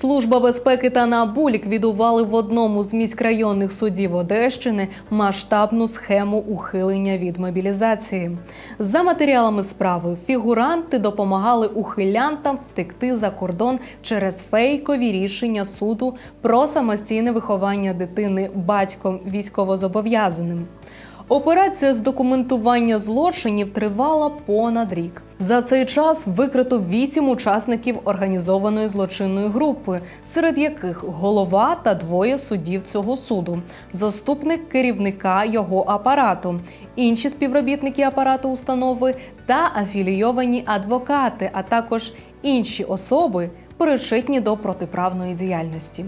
Служба безпеки та НАБУ ліквідували в одному з міськрайонних судів Одещини масштабну схему ухилення від мобілізації. За матеріалами справи фігуранти допомагали ухилянтам втекти за кордон через фейкові рішення суду про самостійне виховання дитини батьком військовозобов'язаним. Операція з документування злочинів тривала понад рік. За цей час викрито вісім учасників організованої злочинної групи, серед яких голова та двоє суддів цього суду, заступник керівника його апарату, інші співробітники апарату установи та афілійовані адвокати, а також інші особи, причетні до протиправної діяльності.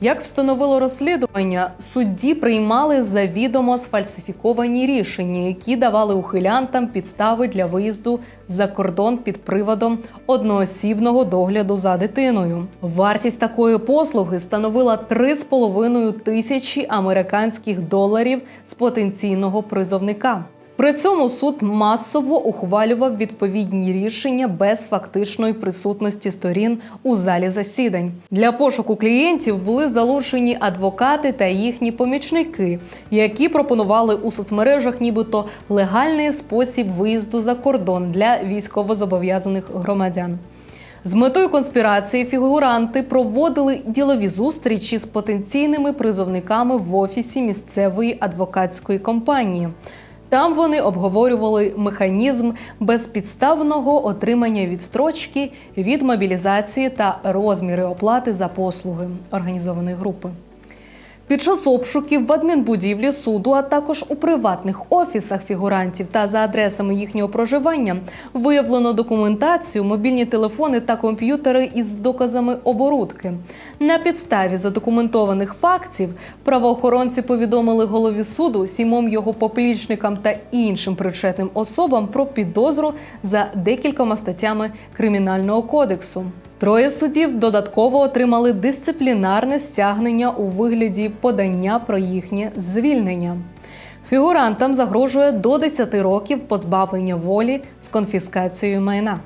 Як встановило розслідування, судді приймали завідомо сфальсифіковані рішення, які давали ухилянтам підстави для виїзду за кордон під приводом одноосібного догляду за дитиною. Вартість такої послуги становила 3,5 тисячі американських доларів з потенційного призовника. При цьому суд масово ухвалював відповідні рішення без фактичної присутності сторін у залі засідань. Для пошуку клієнтів були залучені адвокати та їхні помічники, які пропонували у соцмережах, нібито легальний спосіб виїзду за кордон для військовозобов'язаних громадян. З метою конспірації фігуранти проводили ділові зустрічі з потенційними призовниками в офісі місцевої адвокатської компанії. Там вони обговорювали механізм безпідставного отримання відстрочки від мобілізації та розміри оплати за послуги організованої групи. Під час обшуків в адмінбудівлі суду, а також у приватних офісах фігурантів та за адресами їхнього проживання виявлено документацію, мобільні телефони та комп'ютери із доказами оборудки. На підставі задокументованих фактів правоохоронці повідомили голові суду, сімом його поплічникам та іншим причетним особам про підозру за декількома статтями кримінального кодексу. Троє суддів додатково отримали дисциплінарне стягнення у вигляді подання про їхнє звільнення. Фігурантам загрожує до 10 років позбавлення волі з конфіскацією майна.